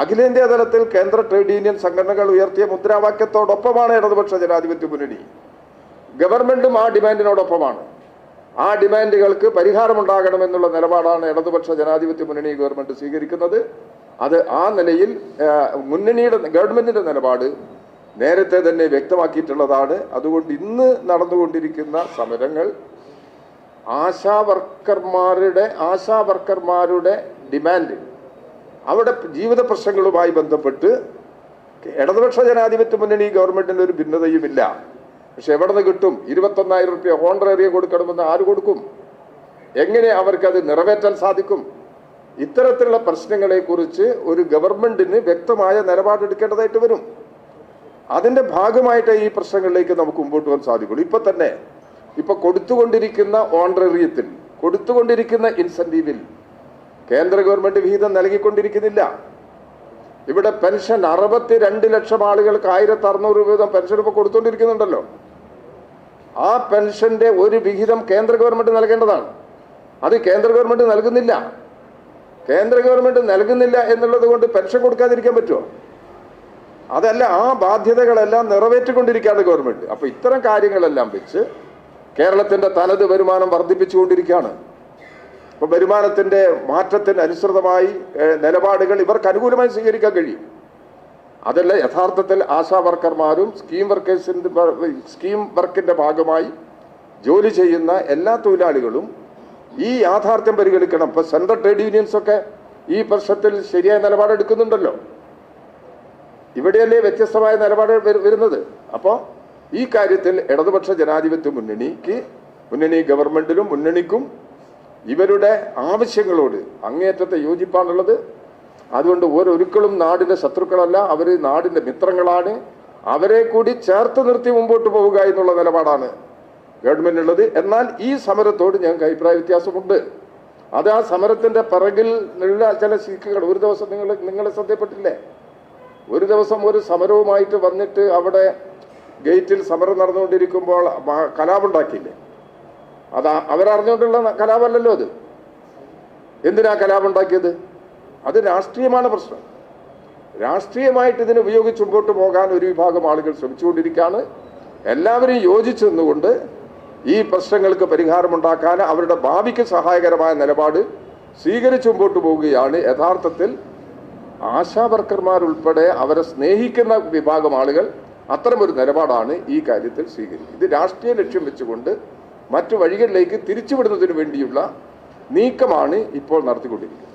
അഖിലേന്ത്യാ തലത്തിൽ കേന്ദ്ര ട്രേഡ് യൂണിയൻ സംഘടനകൾ ഉയർത്തിയ മുദ്രാവാക്യത്തോടൊപ്പമാണ് ഇടതുപക്ഷ ജനാധിപത്യ മുന്നണി. ഗവൺമെന്റും ആ ഡിമാൻഡിനോടൊപ്പമാണ്. ആ ഡിമാൻഡുകൾക്ക് പരിഹാരമുണ്ടാകണമെന്നുള്ള നിലപാടാണ് ഇടതുപക്ഷ ജനാധിപത്യ മുന്നണി ഗവൺമെന്റ് സ്വീകരിക്കുന്നത്. അത് ആ നിലയിൽ മുന്നണിയുടെ ഗവൺമെന്റിന്റെ നിലപാട് നേരത്തെ തന്നെ വ്യക്തമാക്കിയിട്ടുള്ളതാണ്. അതുകൊണ്ട് ഇന്ന് നടന്നുകൊണ്ടിരിക്കുന്ന സമരങ്ങൾ ആശാ വർക്കർമാരുടെ ആശാ വർക്കർമാരുടെ ഡിമാൻഡ് അവിടെ ജീവിത പ്രശ്നങ്ങളുമായി ബന്ധപ്പെട്ട് ഇടതുപക്ഷ ജനാധിപത്യ മുന്നണി ഗവൺമെന്റിന് ഒരു ഭിന്നതയുമില്ല. പക്ഷെ എവിടെ നിന്ന് കിട്ടും? ഇരുപത്തൊന്നായിരം റുപ്യ ഹോണ്ടറേറിയ കൊടുക്കണമെന്ന് ആര് കൊടുക്കും? എങ്ങനെ അവർക്കത് നിറവേറ്റാൻ സാധിക്കും? ഇത്തരത്തിലുള്ള പ്രശ്നങ്ങളെ കുറിച്ച് ഒരു ഗവൺമെന്റിന് വ്യക്തമായ നിലപാടെടുക്കേണ്ടതായിട്ട് വരും. അതിന്റെ ഭാഗമായിട്ട് ഈ പ്രശ്നങ്ങളിലേക്ക് നമുക്ക് മുമ്പോട്ട് പോകാൻ സാധിക്കുള്ളൂ. ഇപ്പൊ തന്നെ ഇപ്പൊ കൊടുത്തുകൊണ്ടിരിക്കുന്ന ഓണറേറിയത്തിൽ കൊടുത്തുകൊണ്ടിരിക്കുന്ന ഇൻസെന്റീവിൽ കേന്ദ്ര ഗവൺമെന്റ് വിഹിതം നൽകിക്കൊണ്ടിരിക്കുന്നില്ല. ഇവിടെ പെൻഷൻ അറുപത്തിരണ്ട് ലക്ഷം ആളുകൾക്ക് ആയിരത്തി അറുന്നൂറ് രൂപ വീതം പെൻഷൻ ഇപ്പൊ കൊടുത്തുകൊണ്ടിരിക്കുന്നുണ്ടല്ലോ ആ പെൻഷന്റെ ഒരു വിഹിതം കേന്ദ്ര ഗവൺമെന്റ് നൽകേണ്ടതാണ്. അത് കേന്ദ്ര ഗവൺമെന്റ് നൽകുന്നില്ല. കേന്ദ്ര ഗവൺമെന്റ് നൽകുന്നില്ല എന്നുള്ളത് കൊണ്ട് പെൻഷൻ കൊടുക്കാതിരിക്കാൻ പറ്റുമോ? അതല്ല ആ ബാധ്യതകളെല്ലാം നിറവേറ്റിക്കൊണ്ടിരിക്കുകയാണ് ഗവൺമെന്റ്. അപ്പൊ ഇത്തരം കാര്യങ്ങളെല്ലാം വെച്ച് കേരളത്തിന്റെ തനത് വരുമാനം വർദ്ധിപ്പിച്ചുകൊണ്ടിരിക്കുകയാണ്. അപ്പൊ വരുമാനത്തിന്റെ മാറ്റത്തിന് അനുസൃതമായി നിലപാടുകൾ ഇവർക്ക് അനുകൂലമായി സ്വീകരിക്കാൻ കഴിയും. അതല്ല യഥാർത്ഥത്തിൽ ആശാ വർക്കർമാരും സ്കീം വർക്കേഴ്സിന്റെ സ്കീം വർക്കിന്റെ ഭാഗമായി ജോലി ചെയ്യുന്ന എല്ലാ തൊഴിലാളികളും ഈ യാഥാർത്ഥ്യം പരിഗണിക്കണം. ഇപ്പൊ സെൻട്രൽ ട്രേഡ് യൂണിയൻസ് ഒക്കെ ഈ പ്രശ്നത്തിൽ ശരിയായ നിലപാടെടുക്കുന്നുണ്ടല്ലോ ഇവിടെയല്ലേ വ്യത്യസ്തമായ നിലപാട് വരുന്നത്. അപ്പോൾ ഈ കാര്യത്തിൽ ഇടതുപക്ഷ ജനാധിപത്യ മുന്നണിക്ക് മുന്നണി ഗവൺമെന്റിലും മുന്നണിക്കും ഇവരുടെ ആവശ്യങ്ങളോട് അങ്ങേറ്റത്തെ യോജിപ്പാണുള്ളത്. അതുകൊണ്ട് ഓരോരുക്കളും നാടിന്റെ ശത്രുക്കളല്ല അവർ നാടിന്റെ മിത്രങ്ങളാണ്. അവരെ കൂടി ചേർത്ത് നിർത്തി മുമ്പോട്ട് പോവുക എന്നുള്ള നിലപാടാണ് ഗവൺമെന്റിനുള്ളത്. എന്നാൽ ഈ സമരത്തോട് ഞങ്ങൾക്ക് അഭിപ്രായ വ്യത്യാസമുണ്ട്. അത് ആ സമരത്തിന്റെ പിറകിൽ ഉള്ള ചില ശിക്കുകൾ ഒരു ദിവസം നിങ്ങൾ നിങ്ങളെ ശ്രദ്ധപ്പെട്ടില്ലേ ഒരു ദിവസം ഒരു സമരവുമായിട്ട് വന്നിട്ട് അവിടെ ഗേറ്റിൽ സമരം നടന്നുകൊണ്ടിരിക്കുമ്പോൾ കലാപുണ്ടാക്കിയില്ലേ അത് അവരറിഞ്ഞുകൊണ്ടുള്ള കലാപമല്ലല്ലോ അത്. എന്തിനാ കലാപുണ്ടാക്കിയത് അത് രാഷ്ട്രീയമാണ് പ്രശ്നം. രാഷ്ട്രീയമായിട്ട് ഇതിനെ ഉപയോഗിച്ച് മുമ്പോട്ട് പോകാൻ ഒരു വിഭാഗം ആളുകൾ ശ്രമിച്ചുകൊണ്ടിരിക്കുകയാണ്. എല്ലാവരും യോജിച്ചു നിന്നുകൊണ്ട് ഈ പ്രശ്നങ്ങൾക്ക് പരിഹാരമുണ്ടാക്കാൻ അവരുടെ ഭാവിക്ക് സഹായകരമായ നിലപാട് സ്വീകരിച്ചു മുമ്പോട്ട് പോവുകയാണ്. യഥാർത്ഥത്തിൽ ആശാവർക്കർമാരുൾപ്പെടെ അവരെ സ്നേഹിക്കുന്ന വിഭാഗം ആളുകൾ അത്തരമൊരു നിലപാടാണ് ഈ കാര്യത്തിൽ സ്വീകരിക്കുന്നത്. ഇത് രാഷ്ട്രീയ ലക്ഷ്യം വെച്ചുകൊണ്ട് മറ്റു വഴികളിലേക്ക് തിരിച്ചുവിടുന്നതിന് വേണ്ടിയുള്ള നീക്കമാണ് ഇപ്പോൾ നടത്തിക്കൊണ്ടിരിക്കുന്നത്.